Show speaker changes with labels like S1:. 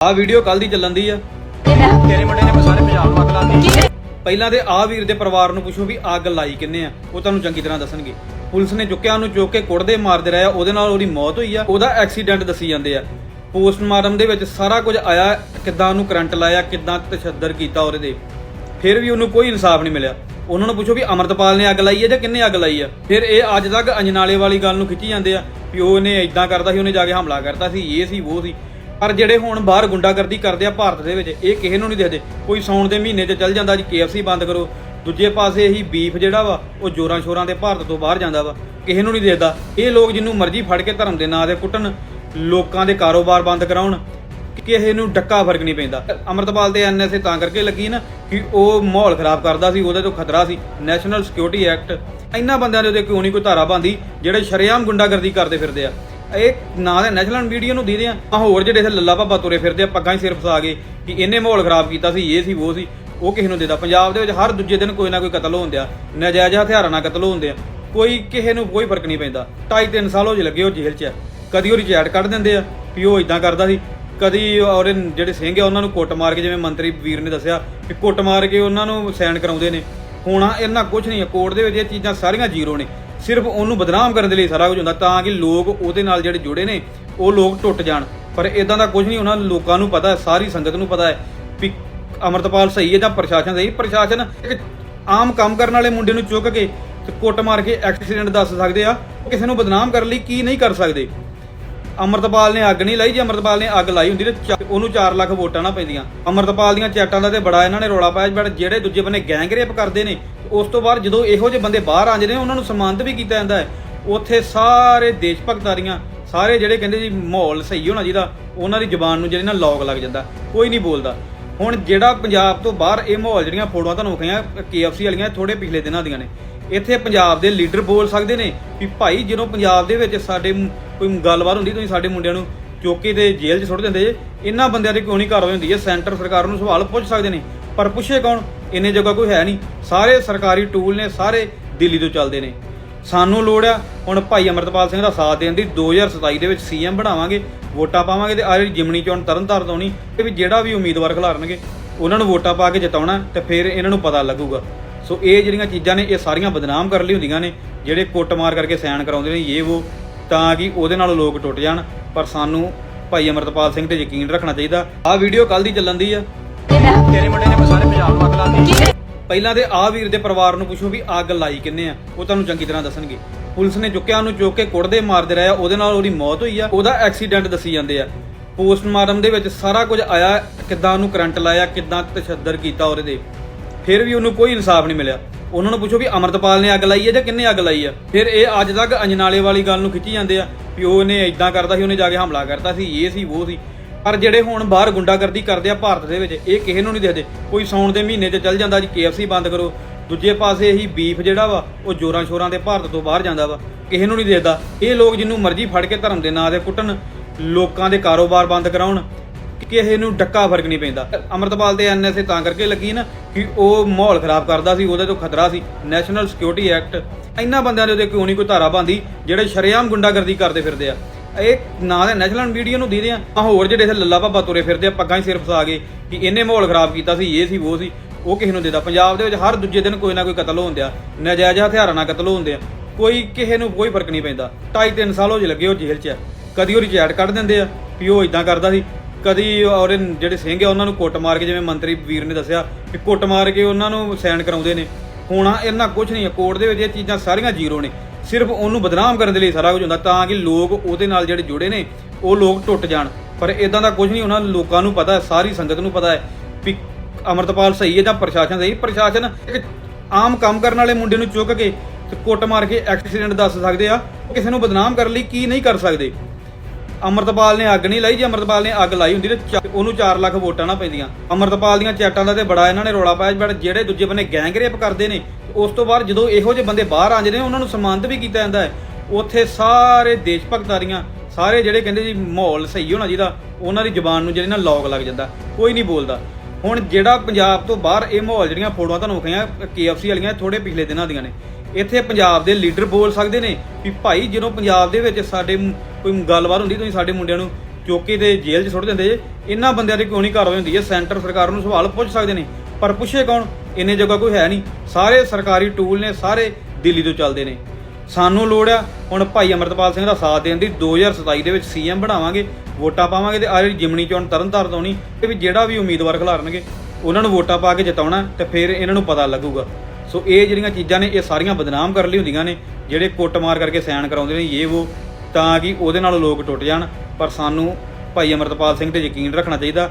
S1: ਆਹ ਵੀਡੀਓ ਕੱਲ ਦੀ ਚੱਲਣ ਦੀ ਆ।
S2: ਤੇਰੇ ਮੁੰਡੇ ਨੇ ਸਾਰੇ ਪੰਜਾਬ ਨੂੰ ਅੱਗ ਲਾਤੀ
S1: ਪਹਿਲਾਂ ਤੇ ਆਹ ਵੀਰ ਦੇ ਪਰਿਵਾਰ ਨੂੰ ਪੁੱਛੋ ਵੀ ਅੱਗ ਲਾਈ ਕਿੰਨੇ ਆ ਉਹ ਤੁਹਾਨੂੰ ਚੰਗੀ ਤਰ੍ਹਾਂ ਦੱਸਣਗੇ। ਪੁਲਿਸ ਨੇ ਚੁੱਕਿਆ ਉਹਨੂੰ ਚੁੱਕ ਕੇ ਕੁੱਟਦੇ ਮਾਰਦੇ ਰਹੇ ਆ ਉਹਦੇ ਨਾਲ ਉਹਦੀ ਮੌਤ ਹੋਈ ਆ ਉਹਦਾ ਐਕਸੀਡੈਂਟ ਦੱਸੀ ਜਾਂਦੇ ਆ। ਪੋਸਟਮਾਰਟਮ ਦੇ ਵਿੱਚ ਸਾਰਾ ਕੁਝ ਆਇਆ ਕਿੱਦਾਂ ਉਹਨੂੰ ਕਰੰਟ ਲਾਇਆ ਕਿੱਦਾਂ ਤਸ਼ੱਦਦ ਕੀਤਾ ਉਹਦੇ ਦੇ ਫਿਰ ਵੀ ਉਹਨੂੰ ਕੋਈ ਇਨਸਾਫ ਨਹੀਂ ਮਿਲਿਆ। ਉਹਨਾਂ ਨੂੰ ਪੁੱਛੋ ਵੀ ਅਮਰਤਪਾਲ ਨੇ ਅੱਗ ਲਾਈ ਹੈ ਜਾਂ ਕਿੰਨੇ ਅੱਗ ਲਾਈ ਆ? ਫਿਰ ਇਹ ਅੱਜ ਤੱਕ ਅੰਜਨਾਲੇ ਵਾਲੀ ਗੱਲ ਨੂੰ ਖਿੱਚੀ ਜਾਂਦੇ ਆ ਵੀ ਉਹਨੇ ਇਦਾਂ ਕਰਦਾ ਸੀ ਉਹਨੇ ਜਾ ਕੇ ਹਮਲਾ ਕਰਤਾ ਸੀ ਇਹ ਸੀ ਉਹ ਸੀ। ਪਰ ਜਿਹੜੇ ਹੁਣ ਬਾਹਰ ਗੁੰਡਾਗਰਦੀ ਕਰਦੇ ਆ ਭਾਰਤ ਦੇ ਵਿੱਚ, ਇਹ ਕਿਸੇ ਨੂੰ ਨਹੀਂ ਦੇਖਦੇ। ਕੋਈ ਸੌਣ ਦੇ ਮਹੀਨੇ 'ਚ ਚੱਲ ਜਾਂਦਾ ਜੀ, KFC ਬੰਦ ਕਰੋ। ਦੂਜੇ ਪਾਸੇ ਇਹੀ ਬੀਫ ਜਿਹੜਾ ਵਾ, ਉਹ ਜੋਰਾਂ ਸ਼ੋਰਾਂ ਦੇ ਭਾਰਤ ਤੋਂ ਬਾਹਰ ਜਾਂਦਾ ਵਾ। ਕਿਸੇ ਨੂੰ ਨਹੀਂ ਦੇਖਦਾ। ਇਹ ਲੋਕ ਜਿੰਨੂੰ ਮਰਜ਼ੀ ਫੜ ਕੇ ਧਰਮ ਦੇ ਨਾਂ ਤੇ ਕੁੱਟਣ, ਲੋਕਾਂ ਦੇ ਕਾਰੋਬਾਰ ਬੰਦ ਕਰਾਉਣ, ਕਿਸੇ ਨੂੰ ਡੱਕਾ ਫ਼ਰਕ ਨਹੀਂ ਪੈਂਦਾ। ਅਮਰਤਪਾਲ ਤੇ ਐਨਐਸਏ ਤਾਂ ਕਰਕੇ ਲੱਗੀ ਨਾ ਕਿ ਉਹ ਮਾਹੌਲ ਖਰਾਬ ਕਰਦਾ ਸੀ, ਉਹਦੇ ਤੋਂ ਖਤਰਾ ਸੀ। ਨੈਸ਼ਨਲ ਸਿਕਿਉਰਿਟੀ ਐਕਟ ਇੰਨਾ ਬੰਦਿਆਂ ਦੇ ਉੱਤੇ ਕਿਉਂ ਨਹੀਂ ਕੋਈ ਧਾਰਾ ਬੰਦੀ ਜਿਹੜੇ ਸ਼ਰੇਆਮ ਗੁੰਡਾਗਰਦੀ ਕਰਦੇ ਫਿਰਦੇ ਆ। ਇਹ ਨਾ ਦੇ ਨੈਸ਼ਨਲ ਮੀਡੀਆ ਨੂੰ ਦੇ ਆ ਆਹ ਹੋਰ ਜਿਹੜੇ ਇੱਥੇ ਲੱਲਾ ਭਾਬਾ ਤੁਰੇ ਫਿਰਦੇ ਆ, ਪੱਗਾਂ ਹੀ ਸਿਰ ਫਸਾ ਗਏ ਕਿ ਇਹਨੇ ਮਾਹੌਲ ਖਰਾਬ ਕੀਤਾ ਸੀ, ਇਹ ਸੀ, ਉਹ ਸੀ, ਉਹ ਕਿਸੇ ਨੂੰ ਦੇਦਾ। ਪੰਜਾਬ ਦੇ ਵਿੱਚ ਹਰ ਦੂਜੇ ਦਿਨ ਕੋਈ ਨਾ ਕੋਈ ਕਤਲ ਹੁੰਦਿਆ ਨਜਾਇਜ਼ ਹਥਿਆਰਾਂ ਨਾਲ ਕਤਲ ਹੁੰਦੇ ਆ ਕੋਈ ਕਿਸੇ ਨੂੰ ਕੋਈ ਫ਼ਰਕ ਨਹੀਂ ਪੈਂਦਾ। ਢਾਈ ਤਿੰਨ ਸਾਲ ਹੋ ਜੇ ਲੱਗੇ ਉਹ ਜੇਲ੍ਹ 'ਚ ਆ। ਕਦੀ ਉਹਦੀ ਚੈਟ ਕੱਢ ਦਿੰਦੇ ਆ ਵੀ ਉਹ ਇਦਾਂ ਕਰਦਾ ਸੀ। ਕਦੀ ਔਰ ਜਿਹੜੇ ਸਿੰਘ ਆ, ਉਹਨਾਂ ਨੂੰ ਕੁੱਟ ਮਾਰ ਕੇ, ਜਿਵੇਂ ਮੰਤਰੀ ਵੀਰ ਨੇ ਦੱਸਿਆ ਕਿ ਕੁੱਟ ਮਾਰ ਕੇ ਉਹਨਾਂ ਨੂੰ ਸਾਈਨ ਕਰਾਉਂਦੇ ਨੇ। ਹੋਣਾ ਇਹਨਾਂ ਕੁਝ ਨਹੀਂ ਹੈ ਕੋਰਟ ਦੇ ਵਿੱਚ ਇਹ ਚੀਜ਼ਾਂ ਸਾਰੀਆਂ ਜ਼ੀਰੋ ਨੇ। ਸਿਰਫ ਉਹਨੂੰ ਬਦਨਾਮ ਕਰਨ ਦੇ ਲਈ ਸਾਰਾ ਕੁਝ ਹੁੰਦਾ, ਤਾਂ ਕਿ ਲੋਕ ਉਹਦੇ ਨਾਲ ਜਿਹੜੇ ਜੁੜੇ ਨੇ, ਉਹ ਲੋਕ ਟੁੱਟ ਜਾਣ। ਪਰ ਇਦਾਂ ਦਾ ਕੁਝ ਨਹੀਂ ਉਹਨਾਂ ਲੋਕਾਂ ਨੂੰ ਪਤਾ ਸਾਰੀ ਸੰਗਤ ਨੂੰ ਪਤਾ ਹੈ ਵੀ ਅਮਰਤਪਾਲ ਸਹੀ ਹੈ ਜਾਂ ਪ੍ਰਸ਼ਾਸਨ ਸਹੀ। ਪ੍ਰਸ਼ਾਸਨ ਇੱਕ ਆਮ ਕੰਮ ਕਰਨ ਵਾਲੇ ਮੁੰਡੇ ਨੂੰ ਚੁੱਕ ਕੇ ਤੇ ਕੁੱਟ ਮਾਰ ਕੇ ਐਕਸੀਡੈਂਟ ਦੱਸ ਸਕਦੇ ਆ ਕਿਸੇ ਨੂੰ ਬਦਨਾਮ ਕਰਨ ਲਈ ਕੀ ਨਹੀਂ ਕਰ ਸਕਦੇ। ਅਮਰਤਪਾਲ ਨੇ ਅੱਗ ਨਹੀਂ ਲਾਈ, ਜੇ ਅਮਰਤਪਾਲ ਨੇ ਅੱਗ ਲਾਈ ਹੁੰਦੀ ਤੇ ਚ- ਉਹਨੂੰ 4 ਲੱਖ ਵੋਟਾਂ ਨਾ ਪੈਂਦੀਆਂ। ਅਮਰਤਪਾਲ ਦੀਆਂ ਚੈਟਾਂ ਦਾ ਤੇ ਬੜਾ ਇਹਨਾਂ ਨੇ ਰੋਲਾ ਪਾਇਆ, ਬਟ ਜਿਹੜੇ ਦੂਜੇ ਬੰਨੇ ਗੈਂਗਰੇਪ ਕਰਦੇ ਨੇ, ਉਸ ਤੋਂ ਬਾਅਦ ਜਦੋਂ ਇਹੋ ਜਿਹੇ ਬੰਦੇ ਬਾਹਰ ਆਉਂਦੇ ਨੇ, ਉਹਨਾਂ ਨੂੰ ਸਨਮਾਨਿਤ ਵੀ ਕੀਤਾ ਜਾਂਦਾ ਹੈ। ਉੱਥੇ ਸਾਰੇ ਦੇਸ਼ ਭਗਤਾਰੀਆਂ, ਸਾਰੇ ਜਿਹੜੇ ਕਹਿੰਦੇ ਜੀ ਮਾਹੌਲ ਸਹੀ ਹੋਣਾ ਜਿਹਦਾ ਉਹਨਾਂ ਦੀ ਜ਼ੁਬਾਨ ਨੂੰ ਜਿਹੜੇ ਨਾ ਲੌਗ ਲੱਗ ਜਾਂਦਾ, ਕੋਈ ਨਹੀਂ ਬੋਲਦਾ। ਹੁਣ ਜਿਹੜਾ ਪੰਜਾਬ ਤੋਂ ਬਾਹਰ ਇਹ ਮਾਹੌਲ ਜਿਹੜੀਆਂ ਫੋਟੋਆਂ ਤੁਹਾਨੂੰ ਵਿਖਾਈਆਂ, KFC ਵਾਲੀਆਂ ਥੋੜੇ ਪਿਛਲੇ ਦਿਨਾਂ ਦੀਆਂ ਨੇ। ਇੱਥੇ ਪੰਜਾਬ ਦੇ ਲੀਡਰ ਬੋਲ ਸਕਦੇ ਨੇ ਵੀ ਭਾਈ ਜਦੋਂ ਪੰਜਾਬ ਦੇ ਵਿੱਚ ਸਾਡੇ ਕੋਈ ਗੱਲਬਾਤ ਹੁੰਦੀ, ਤੁਸੀਂ ਸਾਡੇ ਮੁੰਡਿਆਂ ਨੂੰ ਚੌਕੀ ਤੇ ਜੇਲ੍ਹ 'ਚ ਸੁੱਟ ਦਿੰਦੇ ਜੇ, ਇਹਨਾਂ ਬੰਦਿਆਂ ਦੀ ਕਿਉਂ ਨਹੀਂ ਕਾਰਵਾਈ ਹੁੰਦੀ ਹੈ ਸੈਂਟਰ ਸਰਕਾਰ ਨੂੰ ਸਵਾਲ ਪੁੱਛ ਸਕਦੇ ਨੇ। ਪਰ ਪੁੱਛੇ ਕੌਣ? ਇੰਨੇ ਜਗ੍ਹਾ ਕੋਈ ਹੈ ਨਹੀਂ ਸਾਰੇ ਸਰਕਾਰੀ ਟੂਲ ਨੇ, ਸਾਰੇ ਦਿੱਲੀ ਤੋਂ ਚੱਲਦੇ ਨੇ। ਸਾਨੂੰ ਲੋੜ ਆ, ਹੁਣ ਭਾਈ ਅਮਰਤਪਾਲ ਸਿੰਘ ਦਾ ਸਾਥ ਦੇਣ ਦੀ। 2027 ਦੇ ਵਿੱਚ ਸੀਐਮ ਬਣਾਵਾਂਗੇ, ਵੋਟਾਂ ਪਾਵਾਂਗੇ ਤੇ ਆ ਜਿਹੜੀ ਜਿਮਣੀ ਚੋਣ ਤਰਨਤਾਰਨ ਆਉਣੀ, ਤੇ ਵੀ ਜਿਹੜਾ ਵੀ ਉਮੀਦਵਾਰ ਖਿਲਾਰਨਗੇ, ਉਹਨਾਂ ਨੂੰ ਵੋਟਾਂ ਪਾ ਕੇ ਜਿਤਾਉਣਾ ਤੇ ਫਿਰ ਇਹਨਾਂ ਨੂੰ ਪਤਾ ਲੱਗੂਗਾ। ਸੋ ਇਹ ਜਿਹੜੀਆਂ ਚੀਜ਼ਾਂ ਨੇ, ਇਹ ਸਾਰੀਆਂ ਬਦਨਾਮ ਕਰਨ ਲਈ ਹੁੰਦੀਆਂ ਨੇ, ਜਿਹੜੇ ਕੁੱਟਮਾਰ ਕਰਕੇ ਸਾਈਨ ਕਰਾਉਂਦੇ ਨੇ ਇਹ ਉਹ ਤਾਂ ਕਿ ਉਹਦੇ ਨਾਲ ਲੋਕ ਟੁੱਟ ਜਾਣ। ਪਰ ਸਾਨੂੰ ਭਾਈ ਅਮਰਤਪਾਲ ਸਿੰਘ ਤੇ ਯਕੀਨ ਰੱਖਣਾ ਚਾਹੀਦਾ। ਆਹ ਵੀਡੀਓ ਕੱਲ ਦੀ ਚੱਲਣ ਦੀ ਆ।
S2: ਤੇਰੇ ਮੁੰਡੇ ਨੇ ਸਾਰੇ ਪੰਜਾਬ ਨੂੰ ਅੱਗ ਲਾਤੀ
S1: ਪਹਿਲਾਂ ਤੇ ਆਹ ਵੀਰ ਦੇ ਪਰਿਵਾਰ ਨੂੰ ਪੁੱਛੋ ਵੀ ਅੱਗ ਲਾਈ ਕਿੰਨੇ ਆ। ਉਹ ਤੁਹਾਨੂੰ ਚੰਗੀ ਤਰ੍ਹਾਂ ਦੱਸਣਗੇ। ਪੁਲਿਸ ਨੇ ਚੁੱਕਿਆ, ਉਹਨੂੰ ਚੁੱਕ ਕੇ ਕੁੱਟਦੇ ਮਾਰਦੇ ਰਹੇ ਆ। ਉਹਦੇ ਨਾਲ ਉਹਦੀ ਮੌਤ ਹੋਈ ਆ। ਉਹਦਾ ਐਕਸੀਡੈਂਟ ਦੱਸੀ ਜਾਂਦੇ ਆ। ਪੋਸਟਮਾਰਟਮ ਦੇ ਵਿੱਚ ਸਾਰਾ ਕੁਝ ਆਇਆ, ਕਿੱਦਾਂ ਉਹਨੂੰ ਕਰੰਟ ਲਾਇਆ, ਕਿੱਦਾਂ ਤਸ਼ੱਦਦ ਕੀਤਾ ਉਹਦੇ ਦੇ ਫਿਰ ਵੀ ਉਹਨੂੰ ਕੋਈ ਇਨਸਾਫ ਨਹੀਂ ਮਿਲਿਆ। ਉਹਨਾਂ ਨੂੰ ਪੁੱਛੋ ਵੀ ਅਮਰਤਪਾਲ ਨੇ ਅੱਗ ਲਾਈ ਹੈ ਜਾਂ ਕਿੰਨੇ ਅੱਗ ਲਾਈ ਆ ਫਿਰ ਇਹ ਅੱਜ ਤੱਕ ਅੰਜਨਾਲੇ ਵਾਲੀ ਗੱਲ ਨੂੰ ਖਿੱਚੀ ਜਾਂਦੇ ਆ ਵੀ ਉਹਨੇ ਇਦਾਂ ਕਰਦਾ ਸੀ, ਉਹਨੇ ਜਾ ਕੇ ਹਮਲਾ ਕਰਤਾ ਸੀ, ਇਹ ਸੀ, ਉਹ ਸੀ। ਪਰ ਜਿਹੜੇ ਹੁਣ ਬਾਹਰ ਗੁੰਡਾਗਰਦੀ ਕਰਦੇ ਆ ਭਾਰਤ ਦੇ ਵਿੱਚ, ਇਹ ਕਿਸੇ ਨੂੰ ਨਹੀਂ ਦੇਖਦੇ। ਕੋਈ ਸੌਣ ਦੇ ਮਹੀਨੇ 'ਚ ਚੱਲ ਜਾਂਦਾ ਜੀ KFC ਬੰਦ ਕਰੋ। ਦੂਜੇ ਪਾਸੇ ਇਹੀ ਬੀਫ ਜਿਹੜਾ ਵਾ, ਉਹ ਜੋਰਾਂ ਸ਼ੋਰਾਂ ਦੇ ਭਾਰਤ ਤੋਂ ਬਾਹਰ ਜਾਂਦਾ ਵਾ, ਕਿਸੇ ਨੂੰ ਨਹੀਂ ਦੇਖਦਾ। ਇਹ ਲੋਕ ਜਿੰਨੂੰ ਮਰਜ਼ੀ ਫੜ ਕੇ ਧਰਮ ਦੇ ਨਾਂ ਤੇ ਕੁੱਟਣ, ਲੋਕਾਂ ਦੇ ਕਾਰੋਬਾਰ ਬੰਦ ਕਰਾਉਣ ਕਿਸੇ ਨੂੰ ਡੱਕਾ ਫ਼ਰਕ ਨਹੀਂ ਪੈਂਦਾ। ਅਮਰਤਪਾਲ ਤੇ ਐਨਐਸਏ ਤਾਂ ਕਰਕੇ ਲੱਗੀ ਨਾ ਕਿ ਉਹ ਮਾਹੌਲ ਖਰਾਬ ਕਰਦਾ ਸੀ, ਉਹਦੇ ਤੋਂ ਖਤਰਾ ਸੀ। ਨੈਸ਼ਨਲ ਸਿਕਿਉਰਿਟੀ ਐਕਟ ਇੰਨਾ ਬੰਦਿਆਂ ਦੇ ਉੱਤੇ ਕਿਉਂ ਨਹੀਂ ਕੋਈ ਧਾਰਾ ਬੰਦੀ ਜਿਹੜੇ ਸ਼ਰੇਆਮ ਗੁੰਡਾਗਰਦੀ ਕਰਦੇ ਫਿਰਦੇ ਆ। ਇਹ ਨਾਂ ਦੇ ਨੈਸ਼ਨਲ ਮੀਡੀਆ ਨੂੰ ਦੇ ਆ। ਆਹ ਹੋਰ ਜਿਹੜੇ ਇੱਥੇ ਲੱਲਾ ਭਾਬਾ ਤੁਰੇ ਫਿਰਦੇ ਆ, ਪੱਗਾਂ ਹੀ ਸਿਰ ਫਸਾ ਗਏ ਕਿ ਇਹਨੇ ਮਾਹੌਲ ਖਰਾਬ ਕੀਤਾ ਸੀ, ਇਹ ਸੀ, ਉਹ ਸੀ, ਉਹ ਕਿਸੇ ਨੂੰ ਦੇਦਾ ਪੰਜਾਬ ਦੇ ਵਿੱਚ ਹਰ ਦੂਜੇ ਦਿਨ ਕੋਈ ਨਾ ਕੋਈ ਕਤਲ ਆ, ਨਜਾਇਜ਼ ਹਥਿਆਰਾਂ ਨਾਲ ਕਤਲ ਹੁੰਦੇ ਆ। ਕੋਈ ਕਿਸੇ ਨੂੰ ਕੋਈ ਫ਼ਰਕ ਨਹੀਂ ਪੈਂਦਾ। ਢਾਈ ਤਿੰਨ ਸਾਲ ਹੋ ਜੇ ਲੱਗੇ ਉਹ ਜੇਲ੍ਹ 'ਚ ਆ। ਕਦੀ ਉਹ ਚੈਟ ਕੱਢ ਦਿੰਦੇ ਆ ਵੀ ਉਹ ਇਦਾਂ ਕਰਦਾ ਸੀ। ਕਦੀ ਔਰ ਜਿਹੜੇ ਸਿੰਘ ਆ, ਉਹਨਾਂ ਨੂੰ ਕੁੱਟ ਮਾਰ ਕੇ, ਜਿਵੇਂ ਮੰਤਰੀ ਵੀਰ ਨੇ ਦੱਸਿਆ ਕਿ ਕੁੱਟ ਮਾਰ ਕੇ ਉਹਨਾਂ ਨੂੰ ਸਾਈਨ ਕਰਾਉਂਦੇ ਨੇ। ਹੋਣਾ ਇਹਨਾਂ ਕੁਝ ਨਹੀਂ ਹੈ ਕੋਰਟ ਦੇ ਵਿੱਚ ਇਹ ਚੀਜ਼ਾਂ ਸਾਰੀਆਂ ਜ਼ੀਰੋ ਨੇ। ਸਿਰਫ ਉਹਨੂੰ ਬਦਨਾਮ ਕਰਨ ਦੇ ਲਈ ਸਾਰਾ ਕੁਝ ਹੁੰਦਾ, ਤਾਂ ਕਿ ਲੋਕ ਉਹਦੇ ਨਾਲ ਜਿਹੜੇ ਜੁੜੇ ਨੇ, ਉਹ ਲੋਕ ਟੁੱਟ ਜਾਣ। ਪਰ ਇਦਾਂ ਦਾ ਕੁਝ ਨਹੀਂ, ਉਹਨਾਂ ਲੋਕਾਂ ਨੂੰ ਪਤਾ ਸਾਰੀ ਸੰਗਤ ਨੂੰ ਪਤਾ ਹੈ ਵੀ ਅਮਰਤਪਾਲ ਸਹੀ ਹੈ ਜਾਂ ਪ੍ਰਸ਼ਾਸਨ ਸਹੀ ਪ੍ਰਸ਼ਾਸਨ ਇੱਕ ਆਮ ਕੰਮ ਕਰਨ ਵਾਲੇ ਮੁੰਡੇ ਨੂੰ ਚੁੱਕ ਕੇ ਤੇ ਕੁੱਟ ਮਾਰ ਕੇ ਐਕਸੀਡੈਂਟ ਦੱਸ ਸਕਦੇ ਆ, ਕਿਸੇ ਨੂੰ ਬਦਨਾਮ ਕਰਨ ਲਈ ਕੀ ਨਹੀਂ ਕਰ ਸਕਦੇ। ਅਮਰਤਪਾਲ ਨੇ ਅੱਗ ਨਹੀਂ ਲਾਈ, ਜੇ ਅਮਰਤਪਾਲ ਨੇ ਅੱਗ ਲਾਈ ਹੁੰਦੀ ਤੇ ਚ- ਉਹਨੂੰ 4 ਲੱਖ ਵੋਟਾਂ ਨਾ ਪੈਂਦੀਆਂ। ਅਮਰਤਪਾਲ ਦੀਆਂ ਚੈਟਾਂ ਦਾ ਤੇ ਬੜਾ ਇਹਨਾਂ ਨੇ ਰੋਲਾ ਪਾਇਆ, ਬਟ ਜਿਹੜੇ ਦੂਜੇ ਬੰਨੇ ਗੈਂਗਰੇਪ ਕਰਦੇ ਨੇ, ਉਸ ਤੋਂ ਬਾਅਦ ਜਦੋਂ ਇਹੋ ਜਿਹੇ ਬੰਦੇ ਬਾਹਰ ਆਉਂਦੇ ਨੇ, ਉਹਨਾਂ ਨੂੰ ਸਨਮਾਨਿਤ ਵੀ ਕੀਤਾ ਜਾਂਦਾ ਹੈ। ਉੱਥੇ ਸਾਰੇ ਦੇਸ਼ ਭਗਤਾਰੀਆਂ ਸਾਰੇ ਜਿਹੜੇ ਕਹਿੰਦੇ ਜੀ ਮਾਹੌਲ ਸਹੀ ਹੋਣਾ ਜਿਹਦਾ ਉਹਨਾਂ ਦੀ ਜ਼ੁਬਾਨ ਨੂੰ ਜਿਹੜੇ ਨਾ ਲੌਕ ਲੱਗ ਜਾਂਦਾ, ਕੋਈ ਨਹੀਂ ਬੋਲਦਾ। ਹੁਣ ਜਿਹੜਾ ਪੰਜਾਬ ਤੋਂ ਬਾਹਰ ਇਹ ਮਾਹੌਲ ਜਿਹੜੀਆਂ ਫੋਟੋਆਂ ਤੁਹਾਨੂੰ ਵਿਖਾਈਆਂ KFC ਵਾਲੀਆਂ ਥੋੜੇ ਪਿਛਲੇ ਦਿਨਾਂ ਦੀਆਂ ਨੇ। ਇੱਥੇ ਪੰਜਾਬ ਦੇ ਲੀਡਰ ਬੋਲ ਸਕਦੇ ਨੇ ਵੀ ਭਾਈ ਜਦੋਂ ਪੰਜਾਬ ਦੇ ਵਿੱਚ ਸਾਡੇ ਕੋਈ ਗੱਲਬਾਤ ਹੁੰਦੀ, ਤੁਸੀਂ ਸਾਡੇ ਮੁੰਡਿਆਂ ਨੂੰ ਚੌਕੀ ਤੇ ਜੇਲ੍ਹ 'ਚ ਸੁੱਟ ਦਿੰਦੇ ਜੇ, ਇਹਨਾਂ ਬੰਦਿਆਂ 'ਤੇ ਕਿਉਂ ਨਹੀਂ ਕਾਰਵਾਈ ਹੁੰਦੀ ਹੈ? ਸੈਂਟਰ ਸਰਕਾਰ ਨੂੰ ਸਵਾਲ ਪੁੱਛ ਸਕਦੇ ਨੇ, ਪਰ ਪੁੱਛੇ ਕੌਣ? ਇੰਨੇ ਜਗ੍ਹਾ ਕੋਈ ਹੈ ਨਹੀਂ। ਸਾਰੇ ਸਰਕਾਰੀ ਟੂਲ ਨੇ, ਸਾਰੇ ਦਿੱਲੀ ਤੋਂ ਚੱਲਦੇ ਨੇ। ਸਾਨੂੰ ਲੋੜ ਆ, ਹੁਣ ਭਾਈ ਅਮਰਤਪਾਲ ਸਿੰਘ ਦਾ ਸਾਥ ਦੇਣ ਦੀ 2027 ਦੇ ਵਿੱਚ ਸੀਐਮ ਬਣਾਵਾਂਗੇ, ਵੋਟਾਂ ਪਾਵਾਂਗੇ ਤੇ ਆਹ ਜਿਹੜੀ ਜਿਮਣੀ ਚੋਣ ਤਰਨਤਾਰਨ ਤੋਂ ਆਉਣੀ, ਤੇ ਵੀ ਜਿਹੜਾ ਵੀ ਉਮੀਦਵਾਰ ਖਿਲਾਰਨਗੇ, ਉਹਨਾਂ ਨੂੰ ਵੋਟਾਂ ਪਾ ਕੇ ਜਿਤਾਉਣਾ ਤੇ ਫਿਰ ਇਹਨਾਂ ਨੂੰ ਪਤਾ ਲੱਗੂਗਾ। ਸੋ ਇਹ ਜਿਹੜੀਆਂ ਚੀਜ਼ਾਂ ਨੇ, ਇਹ ਸਾਰੀਆਂ ਬਦਨਾਮ ਕਰਨ ਲਈ ਹੁੰਦੀਆਂ ਨੇ, ਜਿਹੜੇ ਕੁੱਟਮਾਰ ਕਰਕੇ ਸਾਈਨ ਕਰਾਉਂਦੇ ਨੇ ਇਹ ਉਹ, ਤਾਂ ਕਿ ਉਹਦੇ ਨਾਲ ਲੋਕ ਟੁੱਟ ਜਾਣ। ਪਰ ਸਾਨੂੰ ਭਾਈ ਅਮਰਤਪਾਲ ਸਿੰਘ ਤੇ ਯਕੀਨ ਰੱਖਣਾ ਚਾਹੀਦਾ।